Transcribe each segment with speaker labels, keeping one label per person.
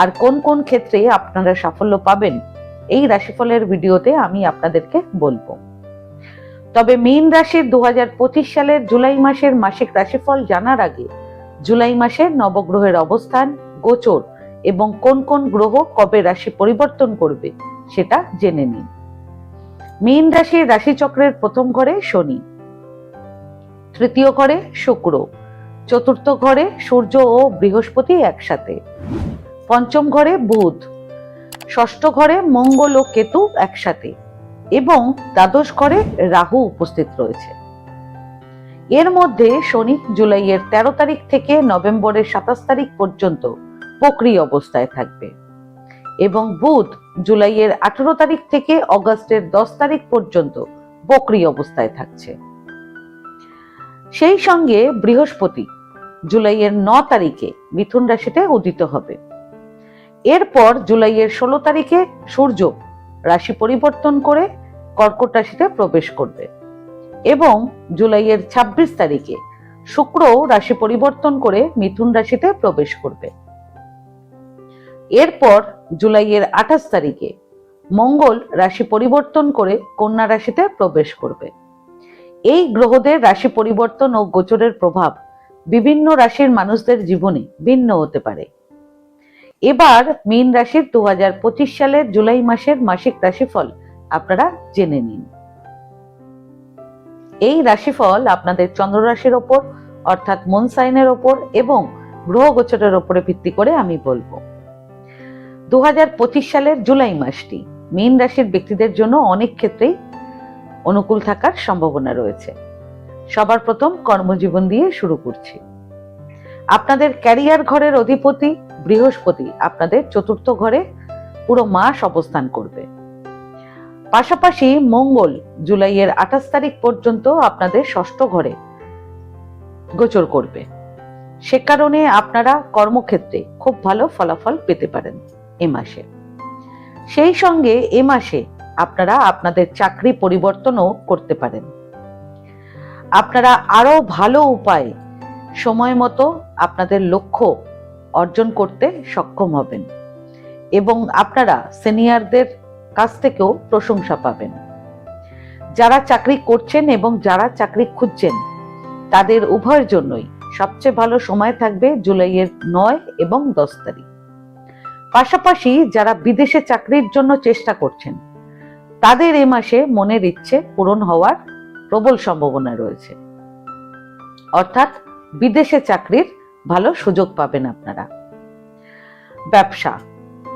Speaker 1: আর কোন কোন ক্ষেত্রে আপনারা সাফল্য পাবেন, এই রাশিফলের ভিডিওতে আমি আপনাদেরকে বলব। তবে মীন রাশির দুহাজার পঁচিশ সালের জুলাই মাসের মাসিক রাশিফল জানার আগে জুলাই মাসে নবগ্রহের অবস্থান, গোচর এবং কোন কোন গ্রহ কবে রাশি পরিবর্তন করবে সেটা জেনে নিন। মীন রাশির রাশিচক্রের প্রথম ঘরে শনি, তৃতীয় ঘরে শুক্র, চতুর্থ ঘরে সূর্য ও বৃহস্পতি একসাথে। পঞ্চম ঘরে বুধ, ষষ্ঠ ঘরে মঙ্গল ও কেতু একসাথে এবং দ্বাদশ ঘরে রাহু উপস্থিত রয়েছে। এর মধ্যে শনি জুলাইয়ের তেরো তারিখ থেকে নভেম্বরের সাতাশ তারিখ পর্যন্ত বক্রি অবস্থায় থাকবে এবং বুধ জুলাইয়ের আঠেরো তারিখ থেকে অগস্টের দশ তারিখ পর্যন্ত বক্রি অবস্থায় থাকছে। সেই সঙ্গে বৃহস্পতি জুলাইয়ের ন তারিখে মিথুন রাশিতে উদিত হবে। এরপর জুলাইয়ের ষোলো তারিখে সূর্য রাশি পরিবর্তন করে কর্কট রাশিতে প্রবেশ করবে এবং জুলাইয়ের ২৬ তারিখে শুক্র রাশি পরিবর্তন করে মিথুন রাশিতে প্রবেশ করবে। এরপর জুলাইয়ের আঠাশ তারিখে মঙ্গল রাশি পরিবর্তন করে কন্যা রাশিতে প্রবেশ করবে। এই গ্রহদের রাশি পরিবর্তন ও গোচরের প্রভাব বিভিন্ন রাশির মানুষদের জীবনে ভিন্ন হতে পারে। এবার মীন রাশির দু হাজার পঁচিশ সালের জুলাই মাসের মাসিক রাশিফল আপনারা জেনে নিন। এই রাশিফল আপনাদের চন্দ্র রাশির ওপর, অর্থাৎ মন সাইনের ওপর এবং গ্রহ গোচরের ওপরে ভিত্তি করে আমি বলব। দু হাজার পঁচিশ সালের জুলাই মাসটি মীন রাশির ব্যক্তিদের জন্য অনেক ক্ষেত্রেই অনুকূল থাকার সম্ভাবনা রয়েছে। সবার প্রথম কর্মজীবন দিয়ে শুরু করছি। আপনাদের ক্যারিয়ার ঘরের অধিপতি বৃহস্পতি আপনাদের চতুর্থ ঘরে পুরো মাস অবস্থান করবে। পাশাপাশি মঙ্গল জুলাইয়ের আঠাশ তারিখ পর্যন্ত আপনাদের ষষ্ঠ ঘরে গোচর করবে। সে কারণে আপনারা কর্মক্ষেত্রে খুব ভালো ফলাফল পেতে পারেন এ মাসে। সেই সঙ্গে এ মাসে আপনারা আপনাদের চাকরি পরিবর্তনও করতে পারেন। আপনারা আরও ভালো উপায়ে সময় মতো আপনাদের লক্ষ্য অর্জন করতে সক্ষম হবেন এবং আপনারা সিনিয়রদের কাছ থেকেও প্রশংসা পাবেন। যারা চাকরি করছেন এবং যারা চাকরি খুঁজছেন, তাদের উভয়ের জন্যই সবচেয়ে ভালো সময় থাকবে জুলাইয়ের নয় এবং দশ তারিখ। পাশাপাশি যারা বিদেশে চাকরির জন্য চেষ্টা করছেন, তাদের এ মাসে মনের ইচ্ছে পূরণ হওয়ার প্রবল সম্ভাবনা রয়েছে। অর্থাৎ বিদেশে চাকরির ভালো সুযোগ পাবেন আপনারা। ব্যবসা।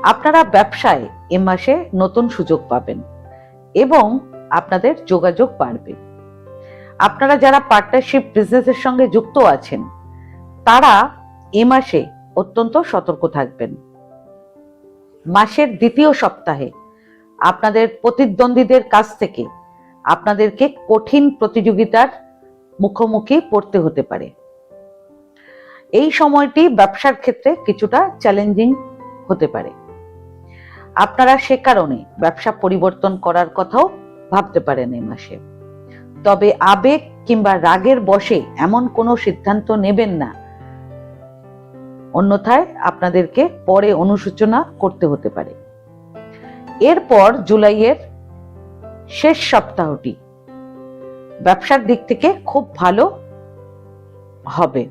Speaker 1: আপনারা ব্যবসায় এ মাসে নতুন সুযোগ পাবেন এবং আপনাদের যোগাযোগ বাড়বে। আপনারা যারা পার্টনারশিপ বিজনেসের সঙ্গে যুক্ত আছেন, তারা এ মাসে অত্যন্ত সতর্ক থাকবেন। মাসের দ্বিতীয় সপ্তাহে আপনাদের প্রতিদ্বন্দ্বীদের কাছ থেকে আপনাদেরকে কঠিন প্রতিযোগিতার মুখোমুখি পড়তে হতে পারে। এই সময়টি ব্যবসার ক্ষেত্রে কিছুটা চ্যালেঞ্জিং হতে পারে। আপনারা সে কারণে ব্যবসা পরিবর্তন করার কথাও ভাবতে পারেন এই মাসে। তবে আবেগ কিংবা রাগের বসে এমন কোনো সিদ্ধান্ত নেবেন না। অন্যথায় আপনাদেরকে পরে অনুসূচনা করতে হতে পারে। এরপর জুলাইয়ের শেষ সপ্তাহটি। ব্যবসার দিক থেকে খুব ভালো হবে।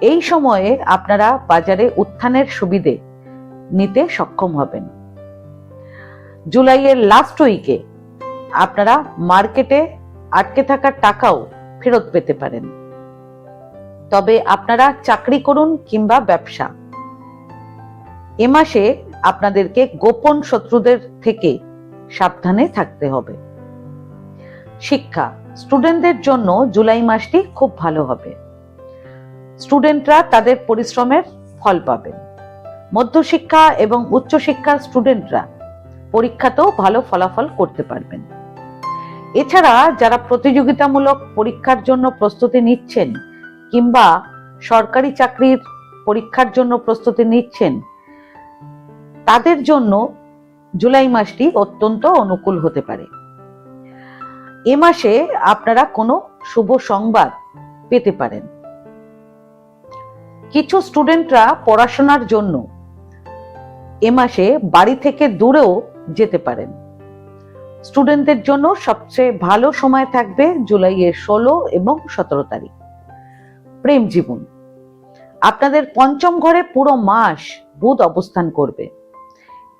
Speaker 1: এই সময়ে আপনারা বাজারে উত্থানের সুবিধে নিতে সক্ষম হবেন। জুলাইয়ের লাস্ট উইকে আপনারা মার্কেটে আটকে থাকা টাকাও ফেরত পেতে পারেন। তবে আপনারা চাকরি করুন কিংবা ব্যবসা। এ মাসে আপনাদেরকে গোপন শত্রুদের থেকে সাবধানে থাকতে হবে। শিক্ষা স্টুডেন্টদের জন্য জুলাই মাসটি খুব ভালো হবে। স্টুডেন্টরা তাদের পরিশ্রমের ফল পাবেন মধ্যশিক্ষা এবং উচ্চশিক্ষার স্টুডেন্টরা পরীক্ষাতেও ভালো ফলাফল করতে পারবেন। এছাড়া যারা প্রতিযোগিতামূলক পরীক্ষার জন্য প্রস্তুতি নিচ্ছেন কিংবা সরকারি চাকরির পরীক্ষার জন্য প্রস্তুতি নিচ্ছেন, তাদের জন্য জুলাই মাসটি অত্যন্ত অনুকূল হতে পারে। এ মাসে আপনারা কোনো শুভ সংবাদ পেতে পারেন। কিছু স্টুডেন্টরা পড়াশোনার জন্য এ মাসে বাড়ি থেকে দূরেও যেতে পারেন। স্টুডেন্টদের জন্য সবচেয়ে ভালো সময় থাকবে জুলাইয়ের ষোলো এবং সতেরো তারিখ। প্রেম জীবন। আপনাদের পঞ্চম ঘরে পুরো মাস বুধ অবস্থান করবে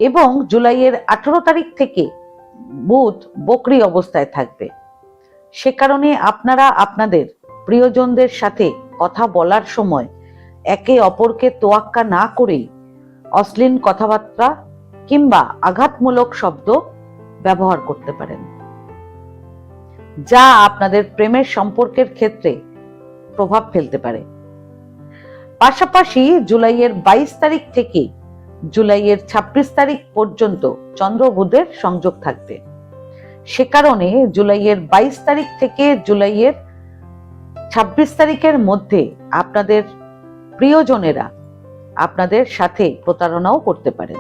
Speaker 1: এবং জুলাইয়ের আঠেরো তারিখ থেকে বুধ বকরি অবস্থায় থাকবে। সে কারণে আপনারা আপনাদের প্রিয়জনদের সাথে কথা বলার সময় একে অপরকে তোয়াক্কা না করেই অশ্লীল কথাবার্তা কিংবা আঘাতমূলক শব্দ ব্যবহার করতে পারেন। যা আপনাদের প্রেমের সম্পর্কের ক্ষেত্রে প্রভাব ফেলতে পারে। পাশাপাশি জুলাইয়ের বাইশ তারিখ থেকে জুলাইয়ের ছাব্বিশ তারিখ পর্যন্ত চন্দ্র বুধের সংযোগ থাকবে। সে কারণে জুলাইয়ের বাইশ তারিখ থেকে জুলাইয়ের ছাব্বিশ তারিখের মধ্যে আপনাদের প্রিয়জনেরা আপনাদের সাথে প্রতারণাও করতে পারেন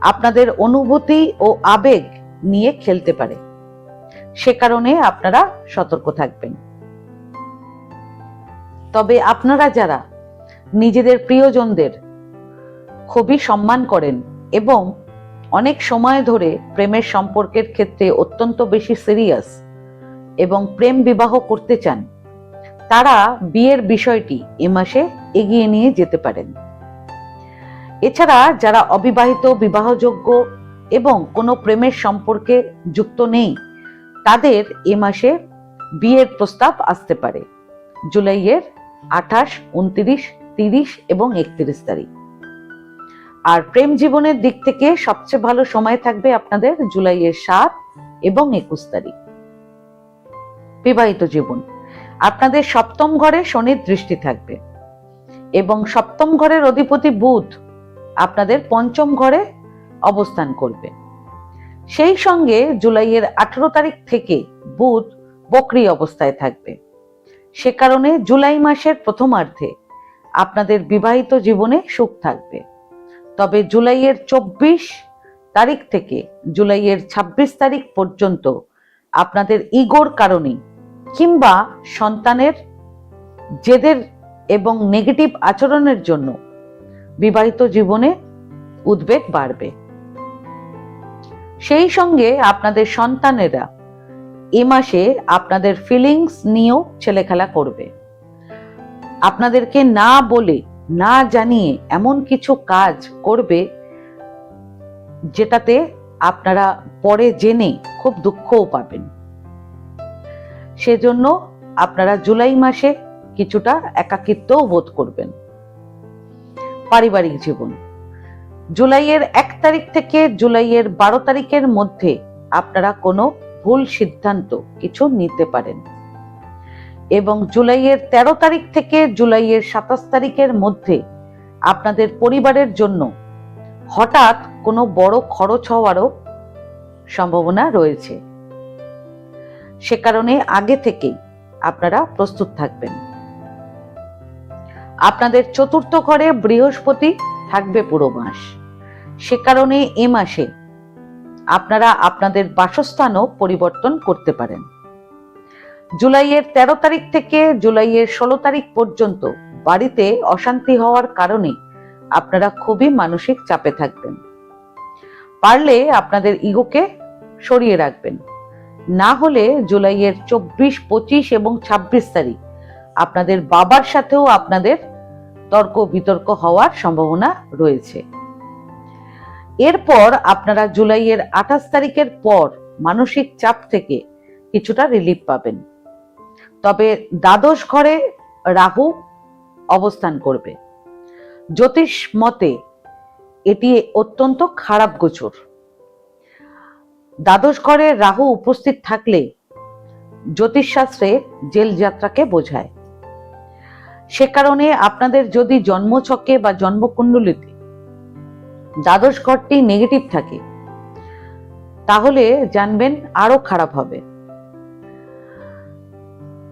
Speaker 1: আপনাদের অনুভূতি ও আবেগ নিয়ে খেলতে পারে। সে কারণে আপনারা সতর্ক থাকবেন। তবে আপনারা যারা নিজেদের প্রিয়জনদের খুবই সম্মান করেন এবং অনেক সময় ধরে প্রেমের সম্পর্কের ক্ষেত্রে অত্যন্ত বেশি সিরিয়াস এবং প্রেম বিবাহ করতে চান তারা বিয়ের বিষয়টি এ মাসে এগিয়ে নিয়ে যেতে পারেন। এছাড়া যারা অবিবাহিত, বিবাহযোগ্য এবং কোনো প্রেমের সম্পর্কে যুক্ত নেই, তাদের এ মাসে বিয়ের প্রস্তাব আসতে পারে, জুলাইয়ের আঠাশ, উনত্রিশ, তিরিশ এবং একত্রিশ তারিখ। আর প্রেম জীবনের দিক থেকে সবচেয়ে ভালো সময় থাকবে আপনাদের জুলাইয়ের সাত এবং একুশ তারিখ। বিবাহিত জীবন। আপনাদের সপ্তম ঘরে শনির দৃষ্টি থাকবে। এবং সপ্তম ঘরের অধিপতি বুধ আপনাদের পঞ্চম ঘরে অবস্থান করবে। সেই সঙ্গে জুলাইয়ের আঠেরো তারিখ থেকে বুধ বকরি অবস্থায় থাকবে। সে কারণে জুলাই মাসের প্রথমার্ধে আপনাদের বিবাহিত জীবনে সুখ থাকবে। তবে জুলাইয়ের চব্বিশ তারিখ থেকে জুলাইয়ের ২৬ তারিখ পর্যন্ত আপনাদের ইগোর কারণে কিংবা সন্তানের জেদের এবং নেগেটিভ আচরণের জন্য বিবাহিত জীবনে উদ্বেগ বাড়বে। সেই সঙ্গে আপনাদের সন্তানেরা এ মাসে আপনাদের ফিলিংস নিয়েও ছেলেখেলা করবে। আপনাদেরকে না বলে, না জানিয়ে এমন কিছু কাজ করবে যেটাতে আপনারা পরে জেনে খুব দুঃখও পাবেন। সেজন্য আপনারা জুলাই মাসে কিছুটা একাকিত্বও বোধ করবেন। পারিবারিক জীবন। জুলাইয়ের এক তারিখ থেকে জুলাইয়ের বারো তারিখের মধ্যে আপনারা কোনো ভুল সিদ্ধান্ত কিছু নিতে পারেন। এবং জুলাইয়ের ১৩ তারিখ থেকে জুলাইয়ের সাতাশ তারিখের মধ্যে আপনাদের পরিবারের জন্য হঠাৎ কোনো বড় খরচ হওয়ারও সম্ভাবনা রয়েছে। সে কারণে আগে থেকেই আপনারা প্রস্তুত থাকবেন। আপনাদের চতুর্থ ঘরে বৃহস্পতি থাকবে পুরো মাস। সে কারণে এ মাসে আপনারা আপনাদের বাসস্থানও পরিবর্তন করতে পারেন। জুলাইয়ের ১৩ তারিখ থেকে জুলাইয়ের ষোলো তারিখ পর্যন্ত বাড়িতে অশান্তি হওয়ার কারণে আপনারা খুবই মানসিক চাপে থাকবেন। পারলে আপনাদের ইগোকে সরিয়ে রাখবেন। না হলে জুলাইয়ের চব্বিশ, পঁচিশ এবং ২৬ তারিখ। আপনাদের বাবার সাথেও আপনাদের তর্ক বিতর্ক হওয়ার সম্ভাবনা রয়েছে। এরপর আপনারা জুলাইয়ের আঠাশ তারিখের পর মানসিক চাপ থেকে কিছুটা রিলিফ পাবেন। তবে দ্বাদশ ঘরে রাহু অবস্থান করবে। জ্যোতিষ মতে, এটি অত্যন্ত খারাপ গোচর। দ্বাদশ ঘরে রাহু উপস্থিত থাকলে জ্যোতিষশাস্ত্রে জেল যাত্রাকে বোঝায়। সে কারণে আপনাদের যদি জন্মছকে বা জন্মকুণ্ডলিতে দ্বাদশ ঘরটি নেগেটিভ থাকে, তাহলে জানবেন আরও খারাপ হবে।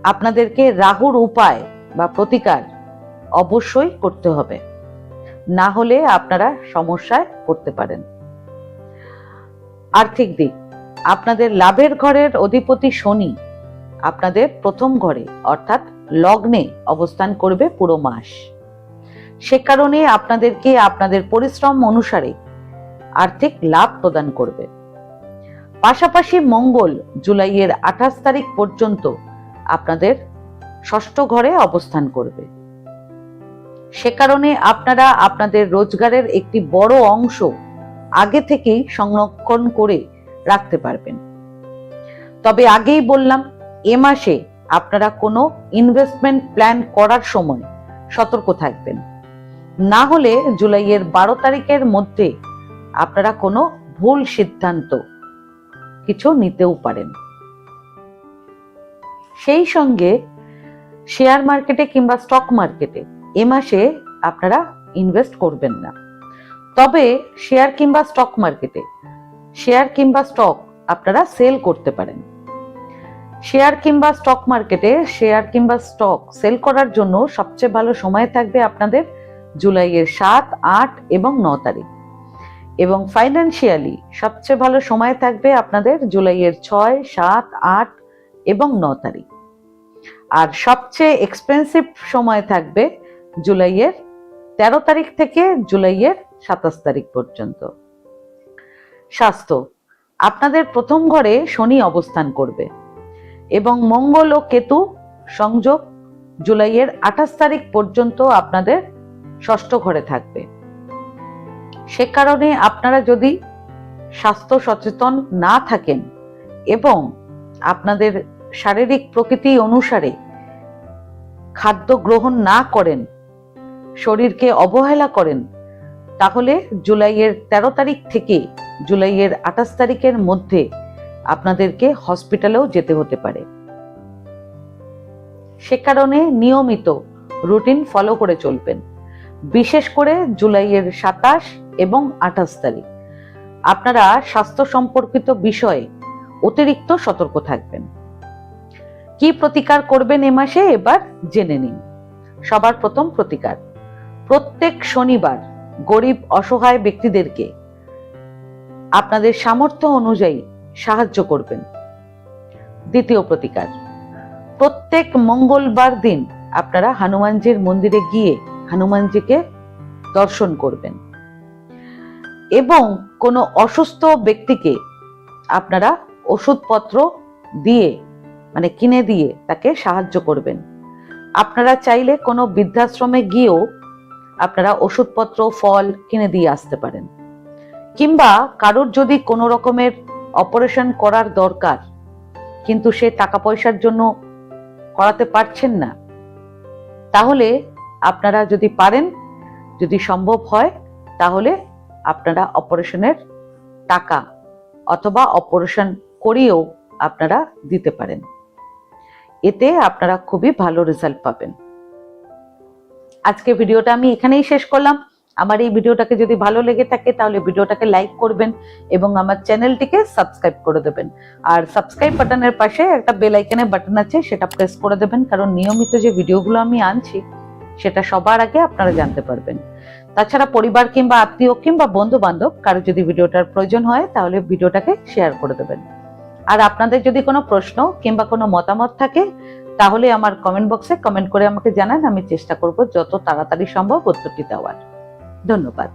Speaker 1: আপনাদেরকে রাহুর উপায় বা প্রতিকার অবশ্যই করতে হবে। না হলে আপনারা সমস্যায় পড়তে পারেন। আর্থিক দিক। আপনাদের লাভের ঘরের অধিপতি শনি আপনাদের প্রথম ঘরে, অর্থাৎ লগ্নে অবস্থান করবে পুরো মাস। সে কারণে আপনাদেরকে আপনাদের পরিশ্রম অনুসারে আর্থিক লাভ প্রদান করবে। পাশাপাশি মঙ্গল জুলাইয়ের আঠাশ তারিখ পর্যন্ত আপনাদের ষষ্ঠ ঘরে অবস্থান করবে। সে কারণে আপনারা আপনাদের রোজগারের একটি বড় অংশ আগে থেকেই সংরক্ষণ করে রাখতে পারবেন। তবে আগেই বললাম, এ মাসে আপনারা কোনো ইনভেস্টমেন্ট প্ল্যান করার সময় সতর্ক থাকবেন। না হলে জুলাইয়ের বারো তারিখের মধ্যে আপনারা কোনো ভুল সিদ্ধান্ত কিছু নিতেও পারেন। সেই সঙ্গে শেয়ার মার্কেটে কিংবা স্টক মার্কেটে এ মাসে আপনারা ইনভেস্ট করবেন না। তবে শেয়ার কিংবা স্টক মার্কেটে শেয়ার কিংবা স্টক আপনারা সেল করতে পারেন। শেয়ার কিংবা স্টক মার্কেটে শেয়ার কিংবা স্টক সেল করার জন্য সবচেয়ে ভালো সময় থাকবে আপনাদের জুলাইয়ের সাত, আট এবং ন তারিখ। এবং ফাইন্যান্সিয়ালি সবচেয়ে ভালো সময় থাকবে আপনাদের জুলাইয়ের ছয়, সাত, আট এবং ন তারিখ। আর সবচেয়ে এক্সপেন্সিভ সময় থাকবে জুলাইয়ের তেরো তারিখ থেকে জুলাইয়ের সাতাশ তারিখ পর্যন্ত। স্বাস্থ্য, আপনাদের প্রথম ঘরে শনি অবস্থান করবে এবং মঙ্গল ও কেতু সংযোগ জুলাইয়ের আঠাশ তারিখ পর্যন্ত আপনাদের ষষ্ঠ ঘরে থাকবে। সে কারণে আপনারা যদি স্বাস্থ্য সচেতন না থাকেন এবং আপনাদের শারীরিক প্রকৃতি অনুসারে খাদ্য গ্রহণ না করেন, শরীরকে অবহেলা করেন তাহলে জুলাইয়ের তেরো তারিখ থেকে জুলাইয়ের আঠাশ তারিখের মধ্যে আপনাদেরকে হসপিটালেও যেতে হতে পারে। সে কারণে নিয়মিত রুটিন ফলো করে চলবেন, বিশেষ করে জুলাইয়ের সাতাশ এবং আঠাশ তারিখ। আপনারা স্বাস্থ্য সম্পর্কিত বিষয়ে অতিরিক্ত সতর্ক থাকবেন। কি প্রতিকার করবেন এ মাসে এবার জেনে নিন। সবার প্রথম প্রতিকার, প্রত্যেক শনিবার গরিব, অসহায় ব্যক্তিদেরকে আপনাদের সামর্থ্য অনুযায়ী সাহায্য করবেন। দ্বিতীয় প্রতিকার, প্রত্যেক মঙ্গলবার দিন আপনারা হনুমানজির মন্দিরে গিয়ে হনুমানজিকে দর্শন করবেন এবং কোনো অসুস্থ ব্যক্তিকে আপনারা ওষুধপত্র দিয়ে মানে কিনে দিয়ে তাকে সাহায্য করবেন। আপনারা চাইলে কোনো বৃদ্ধাশ্রমে গিয়েও আপনারা ওষুধপত্র, ফল কিনে দিয়ে আসতে পারেন। কিংবা কারোর যদি কোনো রকমের অপারেশন করার দরকার, কিন্তু সে টাকা পয়সার জন্য করাতে পারছেন না, তাহলে আপনারা যদি পারেন, যদি সম্ভব হয়, তাহলে আপনারা অপারেশনের টাকা অথবা অপারেশন করিয়েও আপনারা দিতে পারেন। এতে আপনারা খুবই ভালো রেজাল্ট পাবেন। আজকে ভিডিওটা আমি এখানেই শেষ করলাম। আমার এই ভিডিওটাকে যদি ভালো লেগে থাকে, তাহলে ভিডিওটাকে লাইক করবেন এবং আমার চ্যানেলটিকে সাবস্ক্রাইব করে দেবেন। আর সাবস্ক্রাইব বাটনের পাশে একটা বেল আইকনের বাটন আছে, সেটা প্রেস করে দেবেন, কারণ নিয়মিত যে ভিডিওগুলো আমি আনছি, সেটা সবার আগে আপনারা জানতে পারবেন। তাছাড়া পরিবার কিংবা আত্মীয় কিংবা বন্ধু বান্ধব কারও যদি ভিডিওটার প্রয়োজন হয়, তাহলে ভিডিওটাকে শেয়ার করে দেবেন। আর আপনাদের যদি কোনো প্রশ্ন কিংবা কোনো মতামত থাকে তাহলে আমার কমেন্ট বক্সে কমেন্ট করে আমাকে জানান, আমি চেষ্টা করব যত তাড়াতাড়ি সম্ভব উত্তরটি দেওয়ার। ধন্যবাদ।